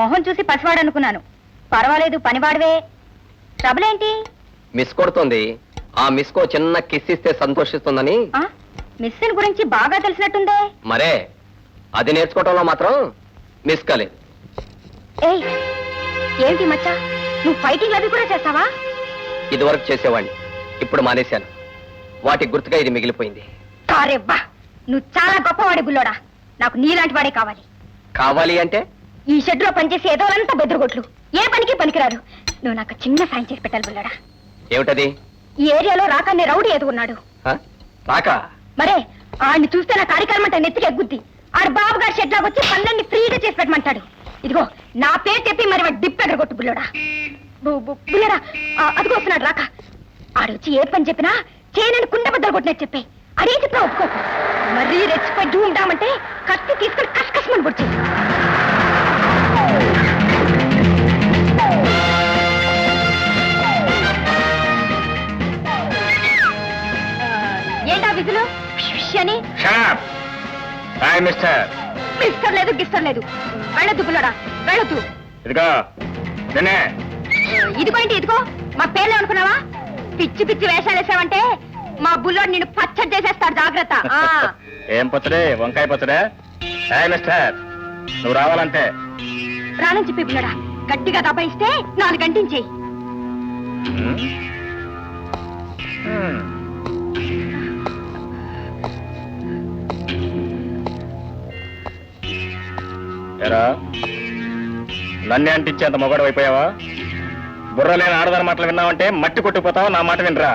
మొహం చూసి పసివాడు అనుకున్నాను. పర్వాలేదు పనివాడివే. ట్రబుల్ ఏంటి? మిస్ కొడుతుంది. ఆ మిస్ కో చిన్న కిస్ ఇస్తే సంతోషిస్తుందని. మిస్సిన్ గురించి బాగా తెలిసినట్టుందే. మరే అది నేర్చుకోవటంలో మాత్రం మిస్ కాలేదు. ఏయ్ ఏంటి మచ్చ? నువ్వు ఫైటింగ్ అవి కూడా చేస్తావా? ఇదివరకు చేసేవాడిని ఇప్పుడు మానేశాను. వాటి గుర్తుగా ఇది మిగిలిపోయింది. కారెవ్వా! నువ్వు చాలా గొప్పవాడి బుల్లోడా నాకు నీలాంటి వాడే కావాలి. కావాలి అంటే? ఈ షెడ్లో పనిచేసే ఏదోలంతా బెదురుగొట్లు ఏ పనికి పనికిరారు నువ్వు నాకు చిన్న సాయం చేసి పెట్టాలి బుల్లోడా. ఏమిటది? ఈ ఏరియాలో రాకన్నే రౌడీ ఎదుగున్నాడు ఆ? రాకా? మరే ఆడిని చూస్తే నా కార్యక్రమం అంటే నెత్తికి ఎగ్గుద్ది. ఆడు బాబు గారి షెడ్ లాగా వచ్చి పనులన్నీ ఫ్రీగా చేసి పెట్టమంటాడు. ఇదిగో నా పేరు చెప్పి మరి వాడు డిప్ ఎగరగొట్టు బుల్లోడా. బు- బు- బుల్లోడా ఆ, అదిగో వస్తున్నాడు రాక. ఆడు వచ్చి ఏ పని చెప్పినా చేయనని కుండ బద్దలు కొట్టినట్టు చెప్పే. అదే చెప్పినా ఒప్పుకో మరీ రెచ్చిపోయి జూంటామంటే కత్తి తీసుకుని కసకసమని పొడిచి హాయ్ మిస్టర్. మిస్టర్ లేదు గిస్టర్ లేదు. వెళ్ళొద్దు బుల్లడా వెళ్ళొద్దు. ఇదిగో నిన్నే. ఇదిగో ఏంటి ఇదిగో? మా పేర్లు అనుకున్నావా పిచ్చి పిచ్చి వేషాలు వేసావంటే మా బుల్లోడు నిన్ను పచ్చడి చేసేస్తాడు జాగ్రత్త. ఆ. ఏం పచ్చడే? వంకాయ పచ్చడే? Hi mister. నువ్వు రావాలంటే. రానని చెప్పి బుల్లడా గట్టిగా దబాయిస్తే నాలుగు గంటించేయి. హ్మ్? హ్మ్. ఏరా నన్నే అంటించేంత మొగడు అయిపోయావా? బుర్ర లేని ఆడదాని మాటలు విన్నావంటే మట్టి కొట్టుకుపోతావు? నా మాట వినరా?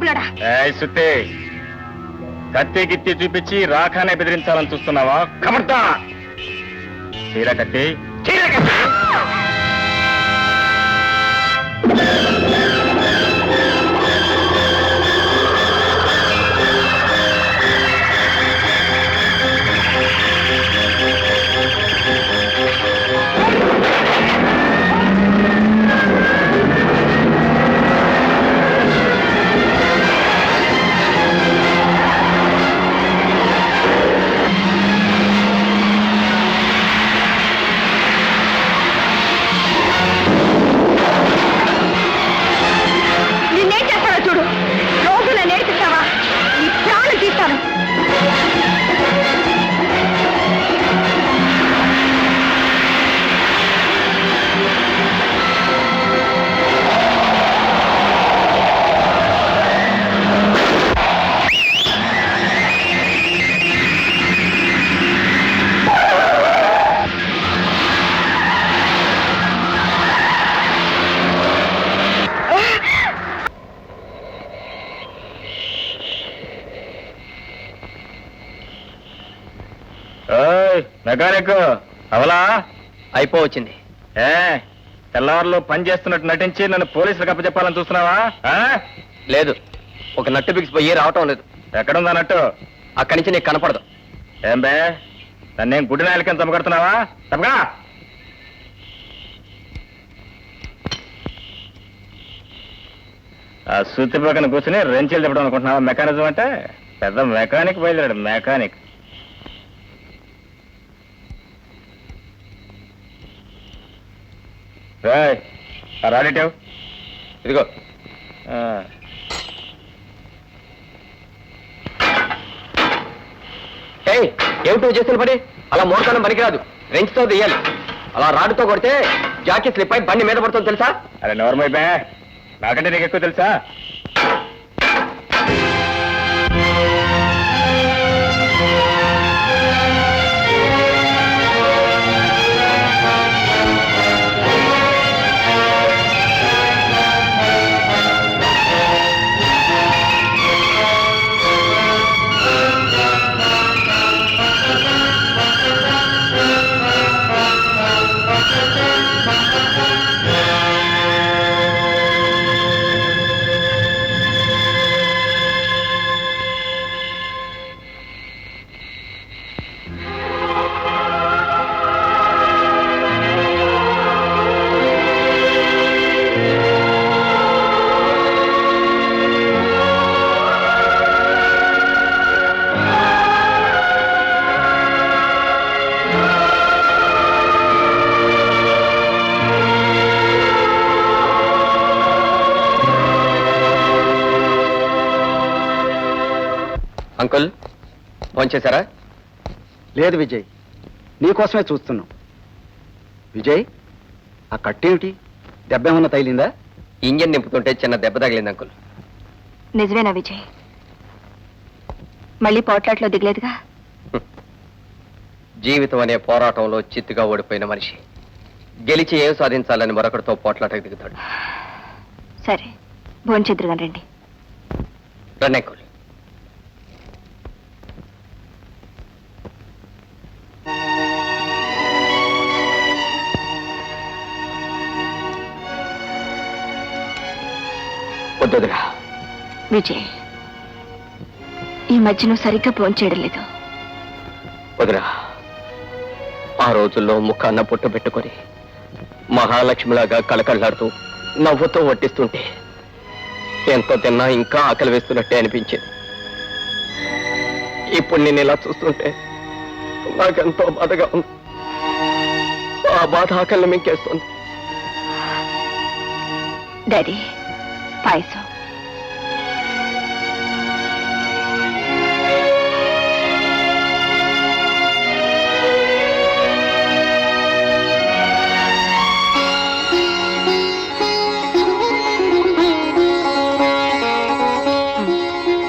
బుల్లడా. సుత్తి. కత్తి గిత్తి చూపించి రాఖానే బెదిరించాలని చూస్తున్నావా? కమర్తా! చీర కత్తి చీర కత్తి ఓయ్ మెకానిక్ అవలా? అయిపోవచ్చింది. ఏ తెల్లవారులు పని చేస్తున్నట్టు నటించి నన్ను పోలీసులకు అప్పచెప్పాలని చూస్తున్నావా? ఆ? లేదు. ఒక నట్టు బిగిసిపోయి రావటం లేదు. ఎక్కడుందా నట్టు? అక్కడి నుంచి నీకు కనపడదు. ఏం బే? నన్నేం గుడ్డి నాయలకి చంపగడుతున్నావా తప్పగా ఆ సుత్తి పక్కన కూర్చుని రెంచీలు తిప్పడం అనుకుంటున్నావా? మెకానిజం అంటే? పెద్ద మెకానిక్ బయలుదేరాడు మెకానిక్. రాయ్ రాడేటావు ఇదిగో. ఏయ్ ఏమిటి నువ్వు చేసిన పని? అలా మోడకాలం పనికిరాదు. రెంచ్తో తీయాలి. అలా రాడుతో కొడితే జాకీ స్లిప్ అయి బండి మీద పడుతుంది తెలుసా? అరే నోర్మైపోయా నాకంటే నీకు ఎక్కువ తెలుసా? భోంచేశారా లేదు విజయ్ నీకోసమే చూస్తున్నాం. విజయ్ ఆ కట్టేమిటి? దెబ్బ ఏమన్నా తగిలిందా? ఇంజన్ నింపుతుంటే చిన్న దెబ్బ తగిలింది అంకుల్. నిజమేనా విజయ్? మళ్ళీ పోట్లాట్లో దిగలేదుగా? జీవితం అనే పోరాటంలో చిత్తుగా ఓడిపోయిన మనిషి. గెలిచి ఏం సాధించాలని మరొకరితో పోట్లాటకు దిగుతాడు. సరే భోంచెద్దురుగా రండి. రండి అంకుల్. వద్దురా విజయ్ ఈ మధ్య నువ్వు సరిగ్గా భోంచేయడం లేదు. వదిరా ఆ రోజుల్లో ముఖాన్న పుట్ట పెట్టుకొని మహాలక్ష్మిలాగా కళకళ్ళాడుతూ నవ్వుతూ వడ్డిస్తుంటే ఎంతో తిన్నా ఇంకా ఆకలి వేస్తున్నట్టే అనిపించింది. ఇప్పుడు నేను ఇలా చూస్తుంటే నాకెంతో బాధగా ఉంది. ఆ బాధ ఆకలిని మింకేస్తుంది డాడీ పాయసం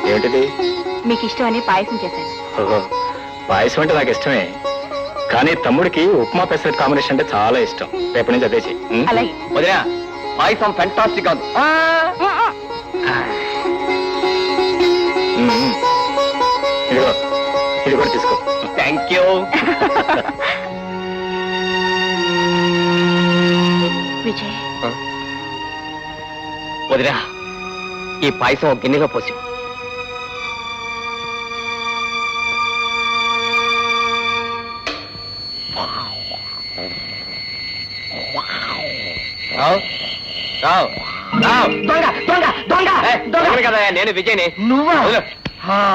ఏమిటిది? మీకు ఇష్టమని పాయసం చేశాను. ఓహో, పాయసం అంటే నాకు ఇష్టమే. కానీ తమ్ముడికి ఉప్మా పెసరెట్ కాంబినేషన్ అంటే చాలా ఇష్టం. రేపటి నుంచి అదే చెయ్యి ఉం? అలాగే. వదినా పాయసం ఫెంటాస్టిక్ కాదు. ఇదిగో ఇది కూడా తీసుకో థ్యాంక్ యూ విజయ్ ఈ పాయసం ఒక గిన్నెలో పోసి రావు రావు రావు దొంగ దొంగ కదా నేను విజయ్ని. నువ్వా.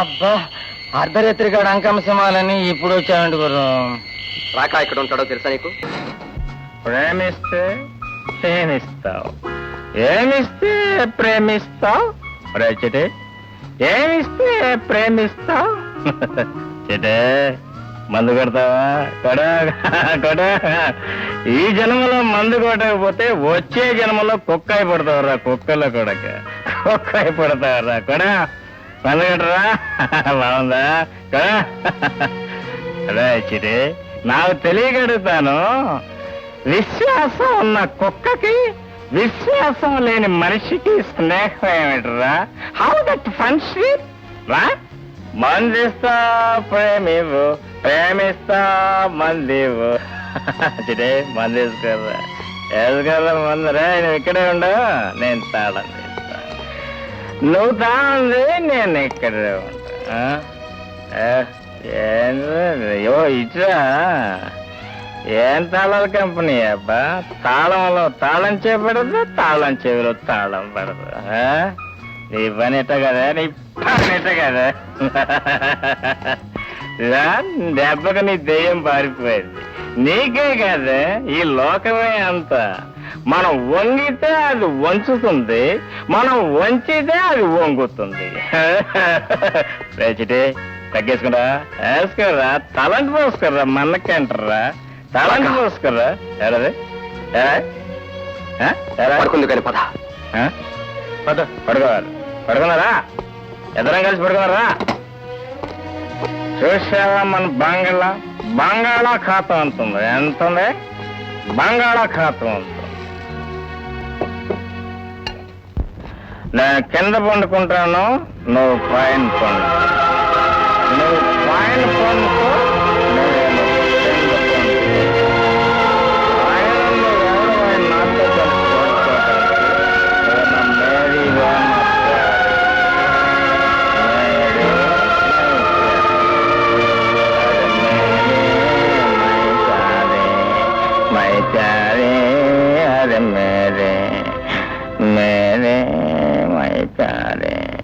అబ్బా అర్ధరాత్రి కాడ అంకమ్మ సింహాలని ఇప్పుడు వచ్చావంటి గురు. రాకా ఇక్కడ ఉంటాడో తెలుసా నీకు? ప్రేమిస్తే ప్రేమిస్తావు ఏమిస్తే ప్రేమిస్తావు? రే చిటే. ఏమిస్తే ప్రేమిస్తావు? చిటే. మందు కొడతావా? కొడా కొడా. ఈ జన్మలో మందు కొట్టకపోతే వచ్చే జన్మలో కుక్క అయి పడతావురా కుక్కలో కొడక. కుక్క అయి కొడా కొడ మందు కొట్టరా? బాగుందా? కొడా. రే నాకు తెలియగడుగుతాను. విశ్వాసం ఉన్న కుక్కకి విశ్వాసం లేని మనిషికి స్నేహం ఏమిటరా? హౌ దట్ ఫ్రెండ్షిప్ రా మందిస్తా ప్రేమివు ప్రేమిస్తా మందివు చిటే మందేసుకోరా వేసుకోరా మందరా నువ్వు ఇక్కడే ఉండవు? నేను తాళం నువ్వు తాళంది నేను ఇక్కడే ఉంటా. ఏ, అయ్యో ఇట్రా. ఏం తాళాల కంపెనీ అబ్బా? తాళంలో తాళం చేపడదు తాళం చెవిలో తాళం పడదు ఆ? నీ పని ఎట్ట కదా నీ పని ఎట్ట కదా దెబ్బకు నీ దెయ్యం పారిపోయింది. నీకే కదా ఈ లోకమే అంత. మనం వంగితే అది వంచుతుంది మనం వంచితే అది వంగుతుంది. రేచిటి తగ్గేసుకురా. వేసుకోరా తలంటి పోసుకోరా మన్నకంటారా తలంటి పోసుకోరా ఎరది పడుకుంది కానీ పద. పడుకోవాలి. పడుకున్నారా? ఇద్దరం కలిసి పడుకున్నారా? చూసావా మన బంగాళా? బంగాళాఖాతం అంటుంది ఎంత ఉంది? బంగాళాఖాతం అంటుంది నేను కింద పండుకుంటాను. నువ్వు పైన పండు. నువ్వు పైన పండుకో.